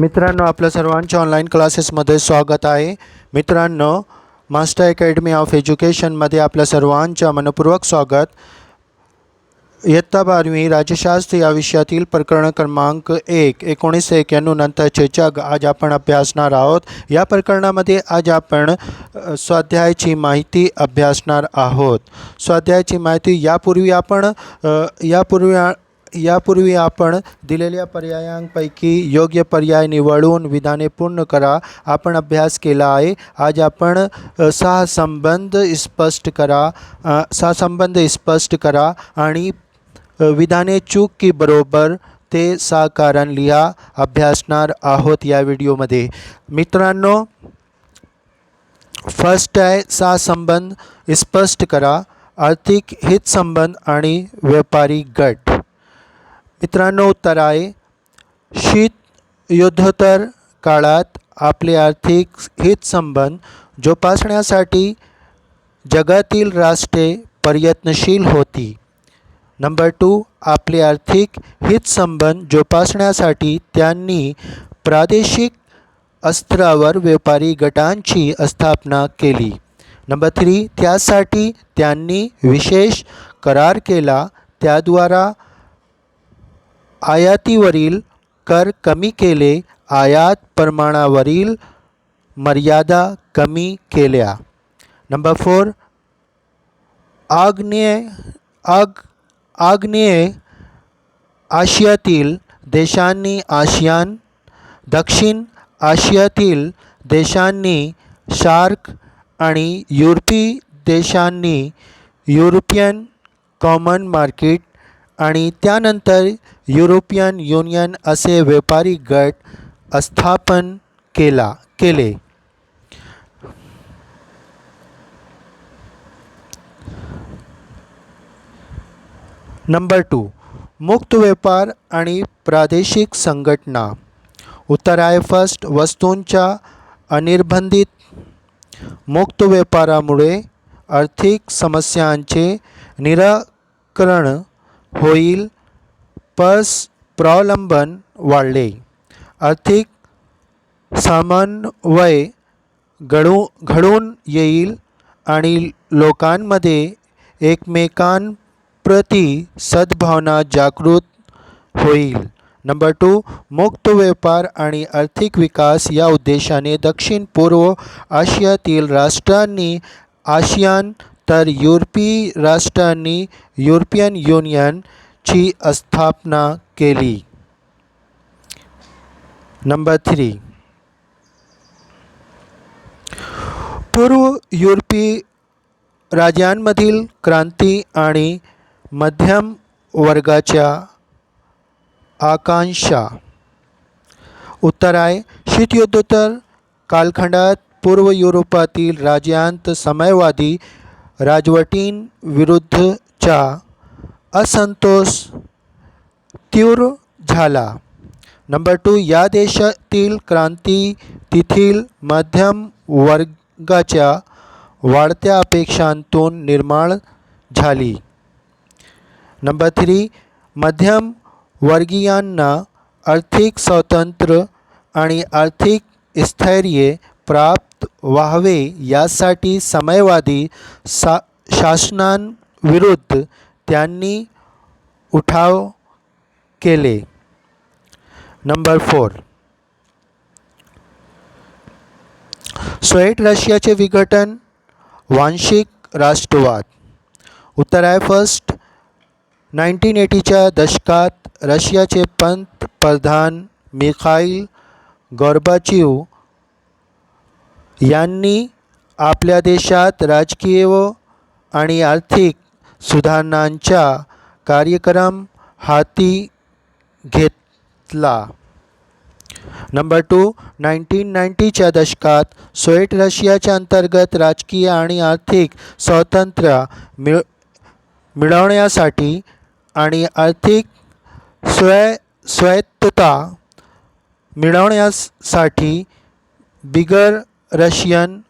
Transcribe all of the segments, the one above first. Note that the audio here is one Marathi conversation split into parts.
मित्रांनो आपल्या सर्वांच्या ऑनलाईन क्लासेसमध्ये स्वागत आहे. मित्रांनो मास्टर अकॅडमी ऑफ एज्युकेशनमध्ये आपल्या सर्वांच्या मनपूर्वक स्वागत. इयत्ता बारवी राज्यशास्त्र या विषयातील प्रकरण क्रमांक एक एकोणीस एक्याण्णव नंतरचे जग आज आपण अभ्यासणार आहोत. या प्रकरणामध्ये आज आपण स्वाध्यायाची माहिती अभ्यासणार आहोत. स्वाध्यायाची माहिती यापूर्वी आपण यापूर्वी यापूर्वी आपण दिलेल्या पर्यायांपैकी योग्य पर्याय निवडून विधाने पूर्ण करा आपण अभ्यास केला आहे. आज आपण सहसंबंध संबंध स्पष्ट करा सहसंबंध स्पष्ट करा आणि विधाने चूक की बरोबर ते सहा कारण लिहा अभ्यासणार आहोत या व्हिडिओमध्ये. मित्रांनो फर्स्ट आहे सहसंबंध स्पष्ट करा आर्थिक हितसंबंध आणि व्यापारी गट. मित्रांनो उत्तर आहे शीत युद्धोत्तर काळात आपले आर्थिक हितसंबंध जोपासण्यासाठी जगातील राष्ट्रे प्रयत्नशील होती. नंबर टू आपले आर्थिक हितसंबंध जोपासण्यासाठी त्यांनी प्रादेशिक अस्त्रावर व्यापारी गटांची स्थापना केली. नंबर थ्री त्यासाठी त्यांनी विशेष करार केला. त्याद्वारा आयातीवरील कर कमी केले आयात प्रमाणावरील मर्यादा कमी केल्या. नंबर फोर आग्नेय आग आग्नेय आशियातील देशांनी आशियान दक्षिण आशियातील देशांनी शार्क आणि युरोपी देशांनी युरोपियन कॉमन मार्केट आणि त्यानंतर युरोपियन युनियन असे व्यापारी गट स्थापन केला केले. नंबर टू मुक्त व्यापार आणि प्रादेशिक संघटना. उत्तर फर्स्ट वस्तूंच्या अनिर्बंधित मुक्त व्यापारामुळे आर्थिक समस्यांचे निराकरण होईल पस प्रावलंबन वाढले. आर्थिक समन्वय घडू घडून येईल आणि लोकांमध्ये एकमेकांप्रती सद्भावना जागृत होईल. नंबर टू मुक्त व्यापार आणि आर्थिक विकास या उद्देशाने दक्षिण पूर्व आशियातील राष्ट्रांनी आशियान तर युरोपी राष्ट्रांनी युरोपियन युनियन ची स्थापना केली. नंबर थ्री पूर्व युरोपी राज्यांमधील क्रांती आणि मध्यम वर्गाच्या आकांक्षा. उत्तर आहे शीतयुद्धोत्तर कालखंडात पूर्व युरोपातील राज्यांत समयवादी राजवटींविरुद्धचा असंतोष तीव्र झाला. नंबर टू या देशातील क्रांती तेथील मध्यम वर्गाच्या वाढत्या अपेक्षांतून निर्माण झाली. नंबर थ्री मध्यम वर्गीयांना आर्थिक स्वातंत्र्य आणि आर्थिक स्थैर्य प्राप्त व्हावे यासाठी समयवादी सा शासनांविरुद्ध त्यांनी उठाव केले. नंबर फोर सोएट रशियाचे विघटन वांशिक राष्ट्रवाद. उत्तर आहे फर्स्ट नाईन्टीन एटीच्या दशकात रशियाचे पंतप्रधान मिखाईल गॉर्बाचिव यांनी आपल्या देशात राजकीय आणि आर्थिक सुधारणांचा कार्यक्रम हाती घेतला. नंबर टू नाईन्टीन नाईन्टीच्या दशकात सोएट रशियाच्या अंतर्गत राजकीय आणि आर्थिक स्वातंत्र्य मिळ मिळवण्यासाठी आणि आर्थिक स्वय स्वायत्तता मिळवण्यासाठी बिगर रशियन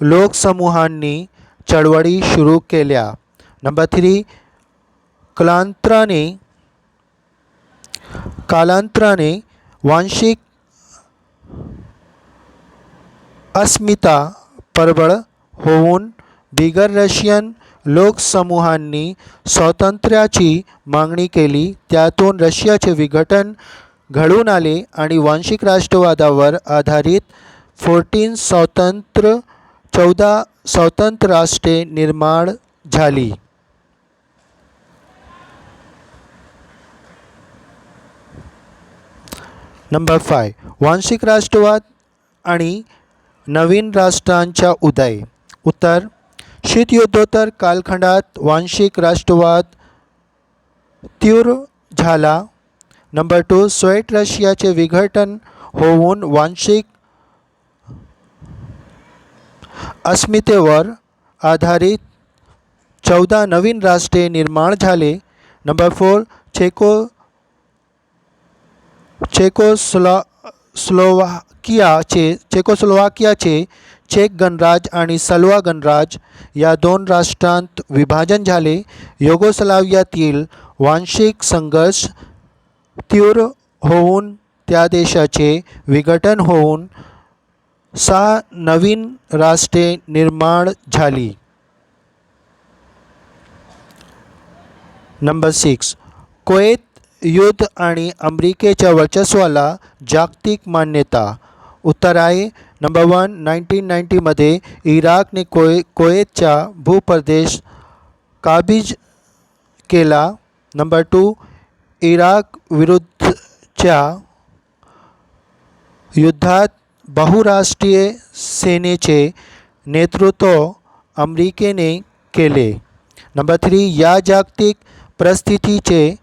लोकसमूहांनी चळवळी सुरू केल्या. नंबर थ्री कालांतराने कालांतराने वांशिक अस्मिता परबळ होऊन बिगर रशियन लोकसमूहांनी स्वातंत्र्याची मागणी केली त्यातून रशियाचे विघटन घडून आले आणि वांशिक राष्ट्रवादावर आधारित फोर्टीन स्वतंत्र चौदा स्वतंत्र राष्ट्रे निर्माण झाली नंबर फाय वांशिक राष्ट्रवाद आणि नवीन राष्ट्रांच्या उदय. उत्तर शीतयुद्धोत्तर कालखंडात वांशिक राष्ट्रवाद तीव्र झाला. नंबर टू स्वेट रशियाचे विघटन होऊन वांशिक अस्मितेवर आधारित चौदा नवीन राष्ट्रे निर्माण झाले. नंबर फोर चेको चेकोस्लो स्लोवाकियाचे चेकोस्लोवाकियाचे चेक गणराज आणि सलवा गणराज या दोन राष्ट्रांत विभाजन झाले. योगोस्लावियातील वांशिक संघर्ष तीव्र होऊन त्या देशाचे विघटन होऊन सहा नवीन राष्ट्रे निर्माण झाली. Number six. कोएत युद्ध आणि अमेरिकेच्या वर्चस्वाला जागतिक मान्यता. उत्तर आहे नंबर वन नाईन्टीन नाईन्टीमध्ये इराकने कोय कोएतचा भूप्रदेश काबीज केला. नंबर टू इराक विरुद्धच्या युद्धात बहुराष्ट्रीय सेनेचे नेतृत्व अमेरिकेने केले. नंबर थ्री या जागतिक परिस्थितीचे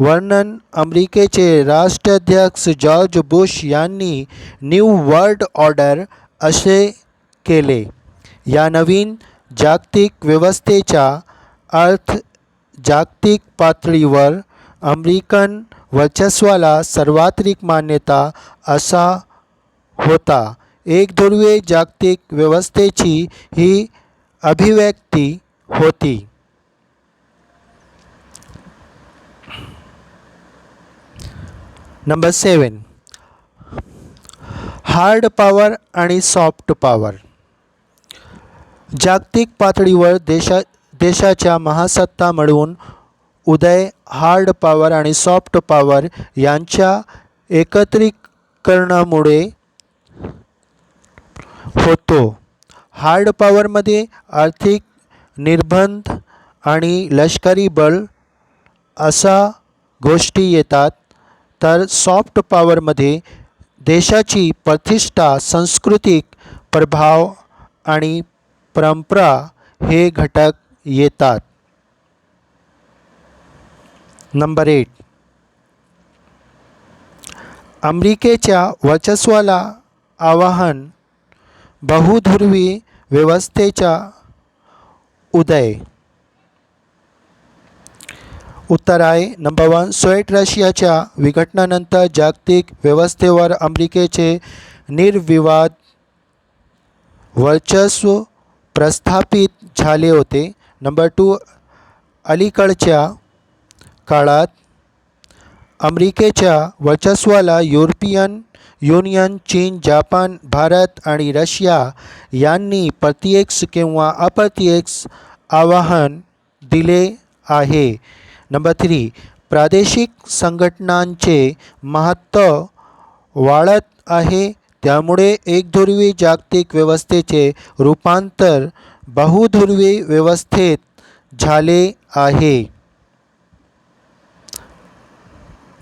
वर्णन अमेरिकेचे राष्ट्राध्यक्ष जॉर्ज बुश यांनी न्यू वर्ल्ड ऑर्डर असे केले. या नवीन जागतिक व्यवस्थेचा अर्थ जागतिक पातळीवर अमेरिकन वर्चस्वाला सर्वात्रिक मान्यता असा होता. एक ध्रुवे जागतिक व्यवस्थेची ही अभिव्यक्ती होती. नंबर सेवन हार्ड पॉवर आणि सॉफ्ट पॉवर जागतिक पातळीवर देशा देशाच्या महासत्ता मिळवून उदय हार्ड पॉवर आणि सॉफ्ट पॉवर यांच्या एकत्रीकरणामुळे होतो. हार्ड पॉवरमध्ये आर्थिक निर्बंध आणि लष्करी बळ असा गोष्टी येतात. तर सॉफ्ट पॉवरमध्ये देशाची प्रतिष्ठा सांस्कृतिक प्रभाव आणि परंपरा हे घटक येतात. Number eight. अमेरिकेच्या वर्चस्वाला आवाहन बहुधुर्वी व्यवस्थेचा उदय. उत्तर आहे. नंबर वन सोएट रशियाच्या विघटनानंतर जागतिक व्यवस्थेवर अमेरिकेचे निर्विवाद वर्चस्व प्रस्थापित झाले होते. नंबर टू अलीकडच्या काळात अमेरिकेच्या वर्चस्वाला युरोपियन युनियन चीन जापान भारत आणि रशिया यांनी प्रत्यक्ष किंवा अप्रत्यक्ष आवाहन दिले आहे. नंबर थ्री प्रादेशिक संघटनांचे महत्त्व वाढत आहे. त्यामुळे एकधुर्वी जागतिक व्यवस्थेचे रूपांतर बहुधुर्वी व्यवस्थेत झाले आहे.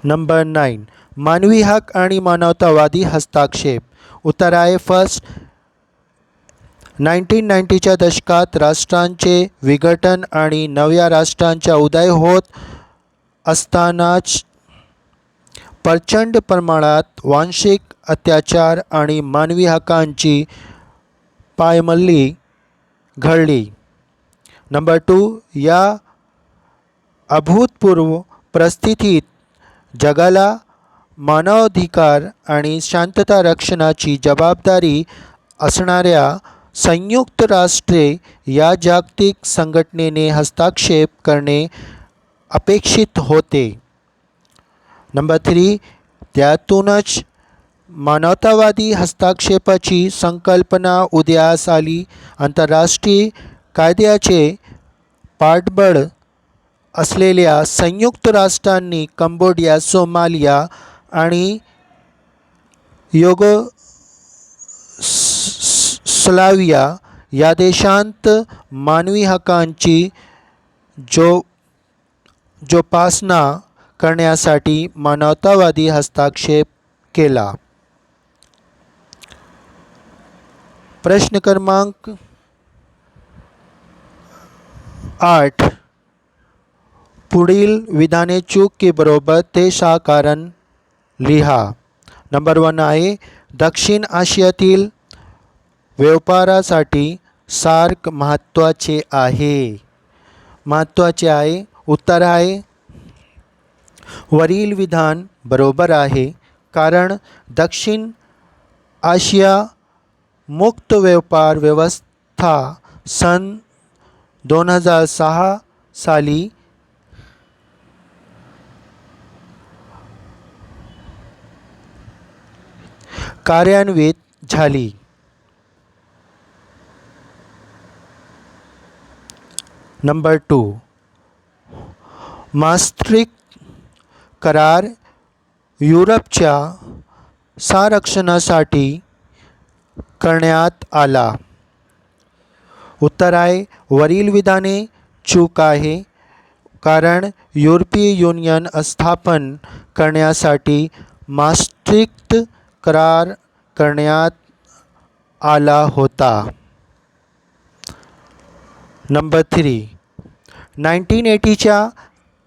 नंबर नाईन मानवी हक आणि मानवतावादी हस्तक्षेप. उत्तर आहे फर्स्ट नाईन्टीन नाईन्टीच्या दशकात राष्ट्रांचे विघटन आणि नव्या राष्ट्रांचा उदय होत असतानाच प्रचंड प्रमाणात वांशिक अत्याचार आणि मानवी हक्कांची पायमल्ली घडली. नंबर टू या अभूतपूर्व परिस्थितीत जगाला मानवाधिकार आणि शांतता रक्षणाची जबाबदारी असणाऱ्या संयुक्त राष्ट्रे या जागतिक संघटनेने हस्तक्षेप करणे अपेक्षित होते. नंबर थ्री त्यातूनच मानवतावादी हस्तक्षेपाची संकल्पना उदयास आली. आंतरराष्ट्रीय कायद्याचे पाठबळ असलेल्या संयुक्त राष्ट्रांनी कंबोडिया सोमालिया आणि योग युगोस्लाविया या देशांत मानवी हक्कांची जो जोपासना करण्यासाठी मानवतावादी हस्तक्षेप केला. प्रश्न क्रमांक आठ. पुढील विधाने चूक की बरोबर ते साकारण लिहा. नंबर वन आहे दक्षिण आशियातील व्यापारासाठी सार्क महत्त्वाचे आहे. महत्त्वाचे आहे उत्तर आहे. वरील विधान बरोबर आहे कारण दक्षिण आशिया मुक्त व्यापार व्यवस्था सन दोन हजार सहा साली कार्यान्वित झाली. नंबर टू मास्ट्रिक करार युरोपच्या संरक्षणासाठी करण्यात आला. उत्तर आहे वरील विधाने चूक आहे कारण युरोपीय युनियन स्थापन करण्यासाठी मास्ट्रिक्ट करार करण्यात आला होता. Number three. नाईन्टीन एटीच्या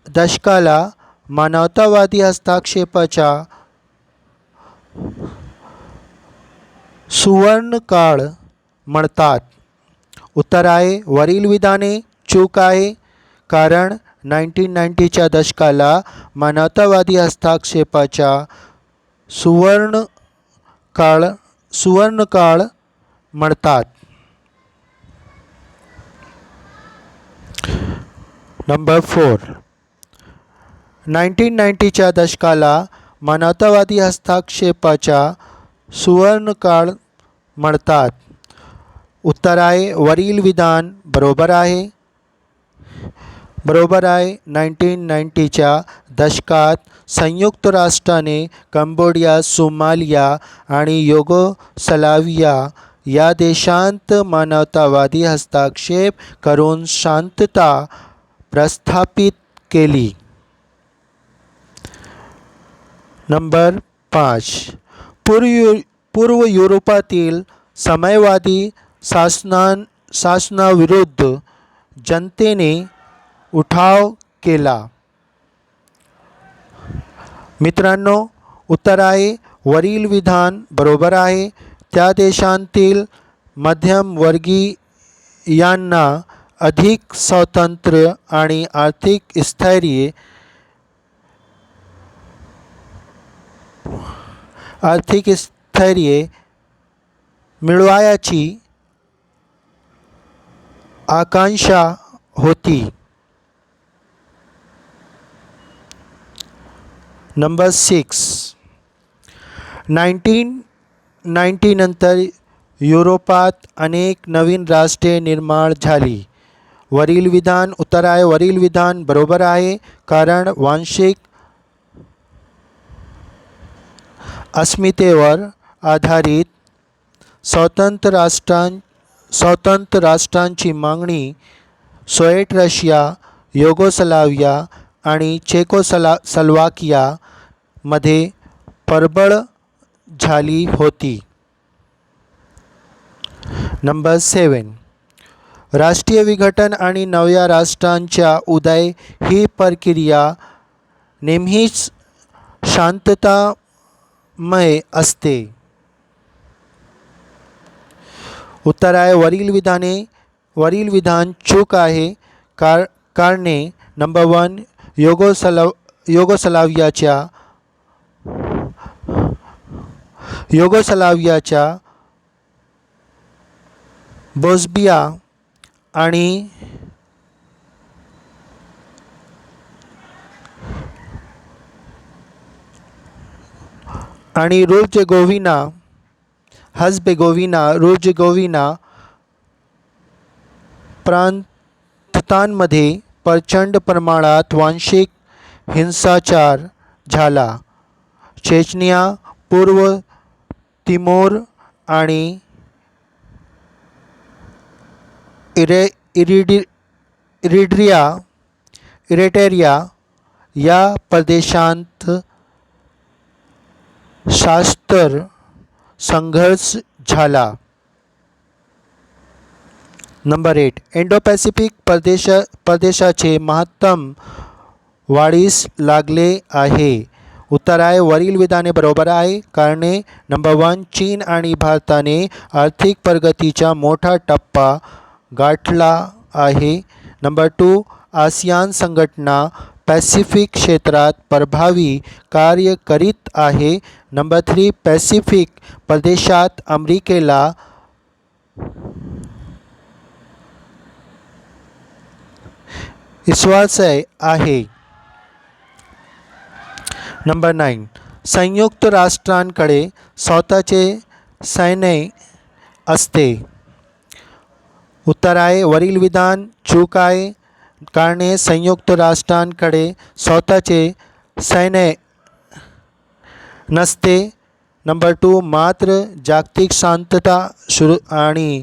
दशकाला मानवतावादी हस्तक्षेपाच्या सुवर्णकाळ म्हणतात. उत्तर आहे वरील विधाने चूक आहे कारण नाईन्टीन नाईन्टीच्या दशकाला मानवतावादी हस्तक्षेपाच्या सुवर्ण काळ सुवर्णकाळ म्हणतात. नंबर फोर नाईन्टीन नाईन्टीच्या दशकाला मानवतावादी हस्तक्षेपाच्या सुवर्णकाळ म्हणतात. उत्तर आहे वरील विधान बरोबर आहे. बरोबर आहे नाईन्टीन नाईन्टीच्या दशकात संयुक्त राष्ट्राने कंबोडिया सोमालिया आणि योगोस्लाविया या देशांत मानवतावादी हस्तक्षेप करून शांतता प्रस्थापित केली. नंबर पाच. पूर्व यु पूर्व युरोपातील समयवादी शासनां शासनाविरुद्ध जनतेने उठाव केला. मित्रांनो उत्तर आहे वरील विधान बरोबर आहे. त्या देशांतील मध्यमवर्गीयांना अधिक स्वातंत्र्य आणि आर्थिक स्थैर्य आर्थिक स्थैर्य मिळवायची आकांक्षा होती. Number six. नाईन्टीन नाईन्टीनंतर युरोपात अनेक नवीन राष्ट्रे निर्माण झाली. वरील विधान उत्तर आहे वरील विधान बरोबर आहे कारण वांशिक अस्मितेवर आधारित स्वतंत्र राष्ट्रां स्वतंत्र राष्ट्रांची मागणी सोएट रशिया योगोसलाविया आणि चेकोसला सलवाकियामध्ये प्रबळ झाली होती. नंबर सेवन राष्ट्रीय विघटन आणि नव्या राष्ट्रांच्या उदय ही प्रक्रिया नेहमीच शांततामय असते. उत्तर आहे वरील विधाने वरील विधान चूक आहे. कार कारणे नंबर वन योगोसलाव योगोसलाव्याच्या योगोसलाव्याच्या बोस्बिया आणि आणि हस्बेगोविना रोज गोविना प्रांतांमध्ये प्रचंड प्रमाणात वांशिक हिंसाचार झाला. चेचनिया पूर्व तिमोर आणि इरे इरिडि इरिड्रिया इरेटेरिया या प्रदेशांत शास्त्र संघर्ष झाला. Number eight. इंडो पॅसिफिक प्रदेश प्रदेशाचे महत्तम वाढीस लागले आहे. उत्तर आहे वरील विधाने बरोबर आहे कारणे नंबर वन चीन आणि भारताने आर्थिक प्रगतीचा मोठा टप्पा गाठला आहे. नंबर टू आसियान संघटना पॅसिफिक क्षेत्रात प्रभावी कार्य करीत आहे. नंबर थ्री पॅसिफिक प्रदेशात अमेरिकेला विश्वास आहे. नंबर नाईन संयुक्त राष्ट्रांकडे स्वतःचे सैन्य असते. उत्तर आहे वरील विधान चूक आहे कारणे संयुक्त राष्ट्रांकडे स्वतःचे सैन्य नसते नंबर टू मात्र जागतिक शांतता सुरू आणि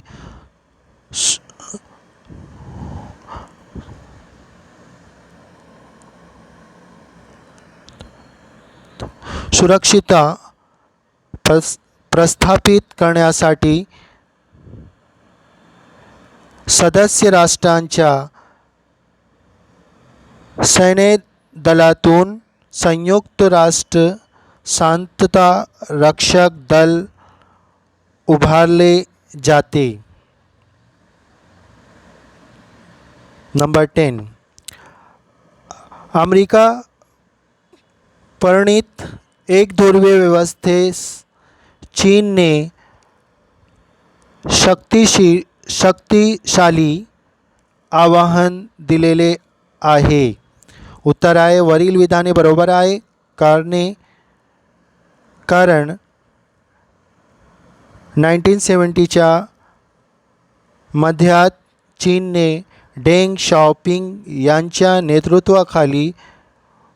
सुरक्षिता प्रस प्रस्थापित करण्यासाठी सदस्य राष्ट्रांच्या सैन्य दलातून संयुक्त राष्ट्र शांतता रक्षक दल उभारले जाते. Number ten. अमेरिका परिणित एकध्रुवीय व्यवस्थेस चीनने शक्तिशी शक्तिशाली आवाहन दिलेले आहे. उत्तर आहे वरील विधाने बरोबर आहे कारणे कारण नाईन्टीन सेवन्टीच्या मध्यात चीनने डेंग शॉपिंग यांच्या नेतृत्वाखाली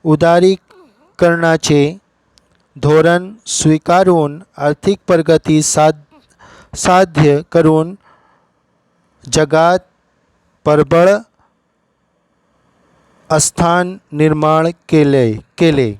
उदारीकरणाचे धोरण स्वीकारून आर्थिक प्रगती साध साध्य करून जगात प्रबळ स्थान निर्माण केले केले.